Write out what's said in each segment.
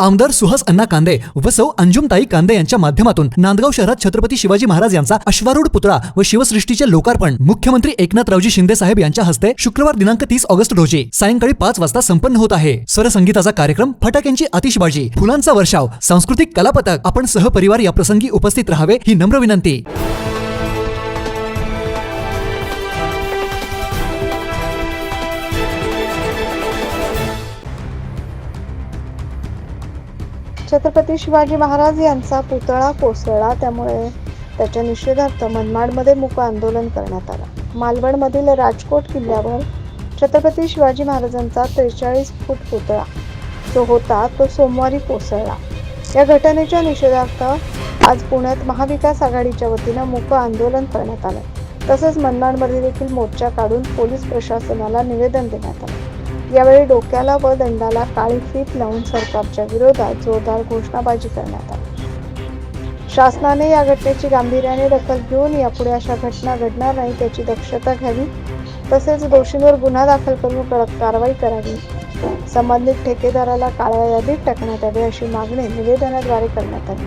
आमदार सुहास अण्णा कांदे व सौ अंजुमताई कांदे यांच्या माध्यमातून नांदगाव शहरात छत्रपती शिवाजी महाराज यांचा अश्वारूढ पुतळा व शिवसृष्टीचे लोकार्पण मुख्यमंत्री एकनाथरावजी शिंदे साहेब यांच्या हस्ते शुक्रवार दिनांक तीस ऑगस्ट रोजी सायंकाळी पाच वाजता संपन्न होत आहे. स्वरसंगीताचा कार्यक्रम फटाक्यांची आतिषबाजी फुलांचा वर्षाव सांस्कृतिक कलापथक आपण सहपरिवार या प्रसंगी उपस्थित राहावे ही नम्र विनंती. छत्रपती शिवाजी महाराज यांचा पुतळा कोसळला त्यामुळे त्याच्या निषेधार्थ मनमाडमध्ये मूक आंदोलन करण्यात आलं. मालवणमधील राजकोट किल्ल्यावर छत्रपती शिवाजी महाराजांचा त्रेचाळीस फूट पुतळा जो होता तो सोमवारी कोसळला. या घटनेच्या निषेधार्थ आज पुण्यात महाविकास आघाडीच्या वतीनं मूक आंदोलन करण्यात आलं. तसंच मनमाडमध्ये देखील मोर्चा काढून पोलीस प्रशासनाला निवेदन देण्यात आलं. यावेळी डोक्याला व दंडाला काळी फीत लावून सरकारच्या विरोधात जोरदार घोषणाबाजी करण्यात आली. शासनाने या घटनेची गांभीर्याने दखल घेऊन यापुढे अशा घटना घडणार नाही त्याची दक्षता घ्यावी तसेच दोषींवर गुन्हा दाखल करून कडक कारवाई करावी. संबंधित ठेकेदाराला काळ्या यादीत टाकण्यात यावे अशी मागणी निवेदनाद्वारे करण्यात आली.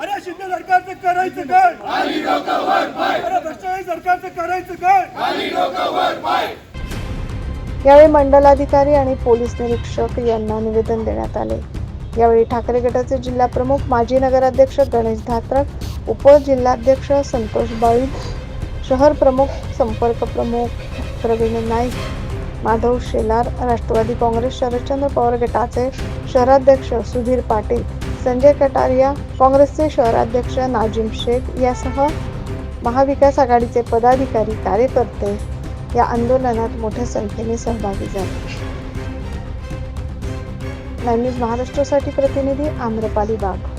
अरे शिंदे सरकारचं करायचं काय? करायचं काय? यावेळी मंडलाधिकारी आणि पोलीस निरीक्षक यांना निवेदन देण्यात आले. यावेळी ठाकरे गटाचे जिल्हा प्रमुख माजी नगराध्यक्ष गणेश धात्रक उपजिल्हाध्यक्ष संतोष बाळी शहर प्रमुख संपर्क प्रमुख प्रवीण नाईक माधव शेलार राष्ट्रवादी काँग्रेस शरदचंद्र पवार गटाचे शहराध्यक्ष सुधीर पाटील संजय कटारिया काँग्रेसचे शहराध्यक्ष नाजिम शेख यासह महाविकास आघाडीचे पदाधिकारी कार्यकर्ते या आंदोलनात मोठ्या संख्येने सहभागी झाले. नाईन न्यूज महाराष्ट्रासाठी प्रतिनिधी आम्रपाली बाग.